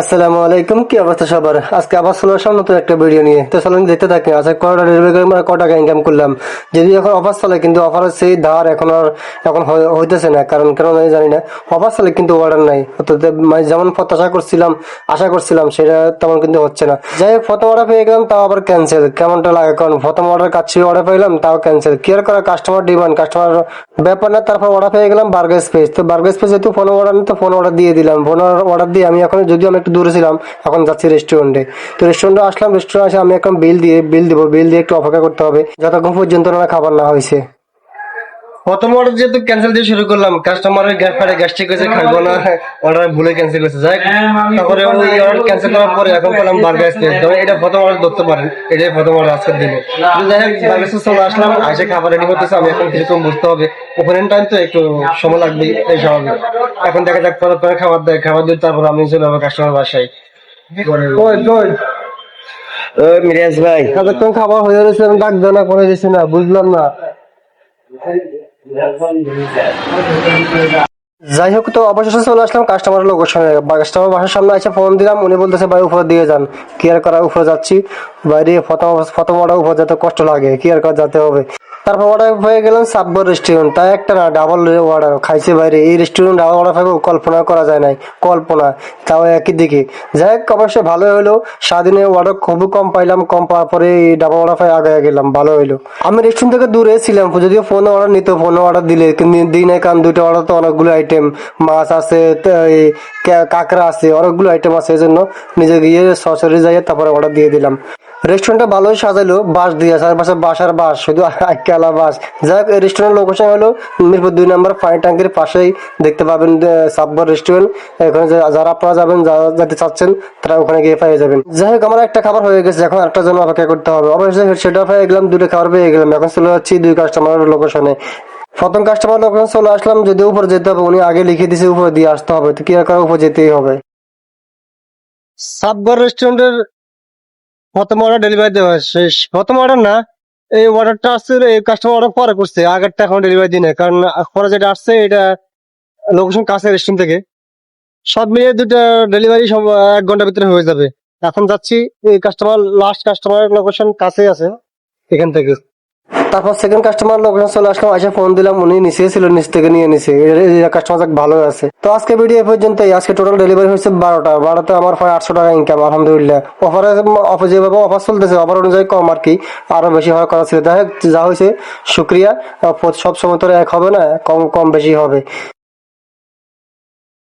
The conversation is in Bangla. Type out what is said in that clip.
আসসালামু আলাইকুম, কি অবস্থা সবার? আজকে আবার চলে আসলাম নতুন একটা ভিডিও নিয়ে। তো চলুন দেখতে থাকি আজকে কয়টা ডেলিভারি করে আমরা ক টাকা ইনকাম করলাম। যদি এখন অফার চলে, কিন্তু অফার সেই ধার এখন আর এখন হইতেছে না, কারণ কেন আমি জানি না। অফার চলে, কিন্তু অর্ডার নাই। মানে যেমন প্রত্যাশা করছিলাম, আশা করছিলাম, সেটা তেমন কিন্তু হচ্ছে না। যাই হোক, প্রথম অর্ডার পেয়ে গেলাম, তাও আবার ক্যান্সেল কেমনটা লাগে? কারণ প্রথম অর্ডার কাছে অর্ডার পেলাম তাও ক্যান্সেল কেয়ার করা? কাস্টমার ডিমান্ড কাস্টমার ব্যাপার না, তারপর অর্ডার পেয়ে গেলাম বার্গার স্পেস তো বার্গার স্পেস যেহেতু ফোন অর্ডার তো ফোন অর্ডার দিয়ে দিলাম। ফোন অর্ডার দিয়ে আমি এখন যদিও আমি একটু দূরে ছিলাম, এখন যাচ্ছি রেস্টুরেন্টে তো রেস্টুরেন্টে আসলাম রেস্টুরেন্টে আসে আমি এখন বিল দিয়ে বিল দিব বিল দিয়ে একটু অপেক্ষা করতে হবে, যতক্ষণ পর্যন্ত না খাবার না হয়েছে। প্রথম অর্ডার যেহেতু ক্যান্সেল দিয়ে শুরু করলাম কাস্টমারের গ্যাস ফাটে গ্যাস্ট্রিক হয়েছে খাইবো না অর্ডার ভুলে ক্যান্সেল করেছে। যাই তারপরে ওই অর্ডার ক্যান্সেল করার পরে এখন পেলাম বার্গার স্পেস ধরুন এটা প্রথম অর্ডার ধরতে পারেন এটাই প্রথম অর্ডার আজকে দিলে তো যাই হোক বার্গার স্পেস চলে আসলাম আসে খাবার রেডি করতেছে আমি এখন কিছুক্ষণ বুঝতে হবে। ওপেনিং টাইম তো একটু সময় লাগবে এই স্বাভাবিক এখন দেখা যাক পরে পরে খাবার দেয় খাবার দিয়ে তারপর আমি চলে যাব কাস্টমার বাসায়। কই কই? মিরাজ ভাই। এতক্ষণ খাবার হয়ে আমি ডাক দেওয়া না করে দিছি না বুঝলাম না। যাই হোক তো অবশেষে চলে আসলাম কাস্টমার লোকেশনে কাস্টমার বাসার সামনে এসে ফোন দিলাম, উনি বলতেছে, ভাই, উপরে দিয়ে যান। কেয়ার করা, উপরে যাচ্ছি। বাইরে ফটো ফটো মারা উপরে যেতে কষ্ট লাগে। কেয়ার করা, যেতে হবে। তারপর অর্ডার হয়ে গেলাম সাব্বর রেস্টুরেন্ট তাই একটা না ডাবল অর্ডার খাইছে বাইরে। এই রেস্টুরেন্ট ডাবল অর্ডার পাবো কল্পনা করা যায় নাই। কল্পনা, তাও একই দিকে। যাই হোক অবশ্যই ভালো হলো স্বাধীনে অর্ডার খুবই কম পাইলাম, কম পাওয়ার পরে এই ডাবল অর্ডার পাই আগে গেলাম, ভালো হইল। আমি রেস্টুরেন্ট থেকে দূরে ছিলাম, যদিও ফোনে অর্ডার নিত ফোনে অর্ডার দিলে। কিন্তু দিনে কারণ দুইটা অর্ডার তো অনেকগুলো আইটেম মাছ আছে কাঁকড়া আছে, অনেকগুলো আইটেম আছে এই জন্য নিজে গিয়ে সরাসরি যাই তারপরে অর্ডার দিয়ে দিলাম। রেস্টুরেন্টটা ভালোই সাজাইলো বাস দিয়ে, চারপাশে বাসার বাস শুধু আইকালা বাস যাই হোক রেস্টুরেন্ট লোকেশন হলো মিরপুর দুই নম্বর পানি ট্যাঙ্কির পাশেই। দেখতে পাবেন সাব্বর রেস্টুরেন্ট এখানে যারা আপনারা যাবেন, যারা যেতে চাচ্ছেন, তারা ওখানে গিয়ে পেয়ে যাবেন। যাই হোক, আমার একটা খাবার হয়ে গেছে, এখন একটা জন্য অপেক্ষা করতে হবে। অবশ্যই সেটা পেয়ে গেলাম, দুটো খাবার পেয়ে গেলাম। এখন চলে যাচ্ছি দুই কাস্টমার লোকেশনে প্রথম কাস্টমার লোকেশন চলে আসলাম যদি উপরে যেতে হবে, উনি আগে লিখে দিয়েছে, উপরে দিয়ে আসতে হবে। তো কি আর উপরে যেতেই হবে। সাবগর রেস্টুরেন্টের প্রথম অর্ডার ডেলিভারি দেওয়া শেষ। প্রথম অর্ডার না, এই অর্ডারটা আসছে এই কাস্টমার অর্ডার পরে করছে, আগেরটা এখন ডেলিভারি দিনে। কারণ পরে যেটা আসছে, এটা লোকেশন কাছে রেস্টুরেন্ট থেকে। সব মিলিয়ে দুটা ডেলিভারি সব, এক ঘণ্টার ভিতরে হয়ে যাবে। এখন যাচ্ছি, এই কাস্টমার লাস্ট কাস্টমার লোকেশন কাছেই আছে, এখান থেকে। তারপর সেকেন্ড কাস্টমার লোকজন চলে আসলাম এসে ফোন দিলাম, উনি নিচে ছিল, নিচ থেকে নিয়ে নিছে। কাস্টমার ভালো আছে। তো আজকে ভিডিও এ পর্যন্তই। আজকে টোটাল ডেলিভারি হয়েছে বারোটা। বারোতে আমার প্রায় আটশো টাকা ইনকাম আলহামদুলিল্লাহ। অফারে অফার যেভাবে অফার চলতেছে অফার অনুযায়ী কম আর কি। আরও বেশি হওয়ার কথা ছিল। যাই হোক, যা হয়েছে, শুক্রিয়া। সব সময় তো এক হবে না, কম কম বেশি হবে।